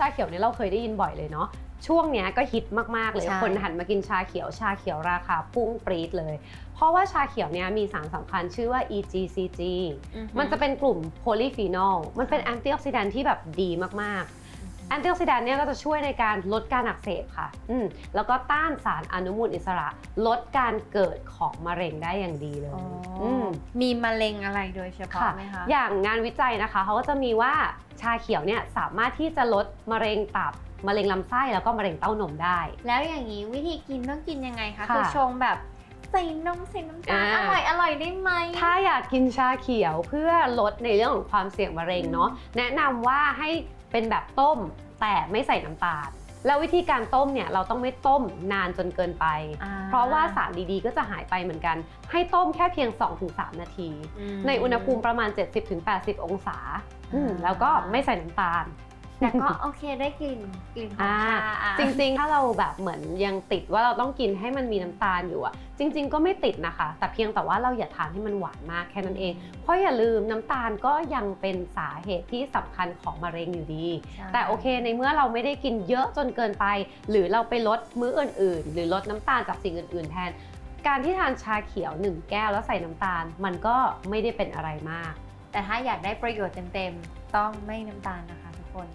ชาเขียวเนี่ยเราเคยได้ยินบ่อยเลยเนาะช่วงเนี้ยก็ฮิตมาก ๆ เลย ใช่ คนหันมากินชาเขียว ชาเขียวราคาพุ่งปรี๊ดเลย เพราะว่าชาเขียวเนี่ยมีสารสำคัญชื่อว่า EGCG มันจะเป็นกลุ่มโพลีฟีนอล มันเป็นแอนตี้ออกซิแดนท์ที่แบบดีมาก ๆ แอนตี้ออกซิแดนท์เนี่ยก็จะช่วยในการลดการอักเสบค่ะอืมแล้วก็ต้านสารอนุมูลอิสระ ลดการเกิดของมะเร็งได้อย่างดีเลยอ๋ออมมีมะเร็งอะไรโดยเฉพาะค่ะไหมคะ อย่างงานวิจัยนะคะเขาก็จะมีว่าชาเขียวเนี่ยสามารถที่จะลดมะเร็งตับมะเร็งลำไส้แล้วก็มะเร็งเต้านมได้ แล้วอย่างนี้วิธีกินต้องกินยังไงคะค่ะคือชงแบบ ใส่นมใส่น้ำตาลอ่าอร่อยอร่อยได้ไหม ถ้าอยากกินชาเขียวเพื่อลดในเรื่องของความเสี่ยงมะเร็งเนาะแนะนำว่าให้เป็นแบบต้มแต่ไม่ใส่น้ำตาล แล้ววิธีการต้มเนี่ยเราต้องไม่ต้มนานจนเกินไป อ่า เพราะว่าสารดีๆก็จะหายไปเหมือนกัน ให้ต้มแค่เพียง 2-3 นาทีอืมในอุณหภูมิประมาณ 70-80 องศาอืมแล้วก็ไม่ใส่น้ำตาล แต่ก็โอเคได้กลิ่นกลิ่นของอ่าชาอะ จริงๆ ถ้าเราแบบเหมือนยังติดว่าเราต้องกินให้มันมีน้ำตาลอยู่อะจริง ๆ ก็ไม่ติดนะคะ แต่เพียงแต่ว่าเราอย่าทานให้มันหวานมากแค่นั้นเอง เพราะอย่าลืมน้ำตาลก็ยังเป็นสาเหตุที่สำคัญของมะเร็งอยู่ดี ใช่แต่โอเคในเมื่อเราไม่ได้กินเยอะจนเกินไป หรือเราไปลดมื้ออื่น ๆ หรือลดน้ำตาลจากสิ่งอื่น ๆ แทน การที่ทานชาเขียวหนึ่งแก้วแล้วใส่น้ำตาล มันก็ไม่ได้เป็นอะไรมาก แต่ถ้าอยากได้ประโยชน์เต็มๆ ต้องไม่น้ำตาลนะคะทุกคน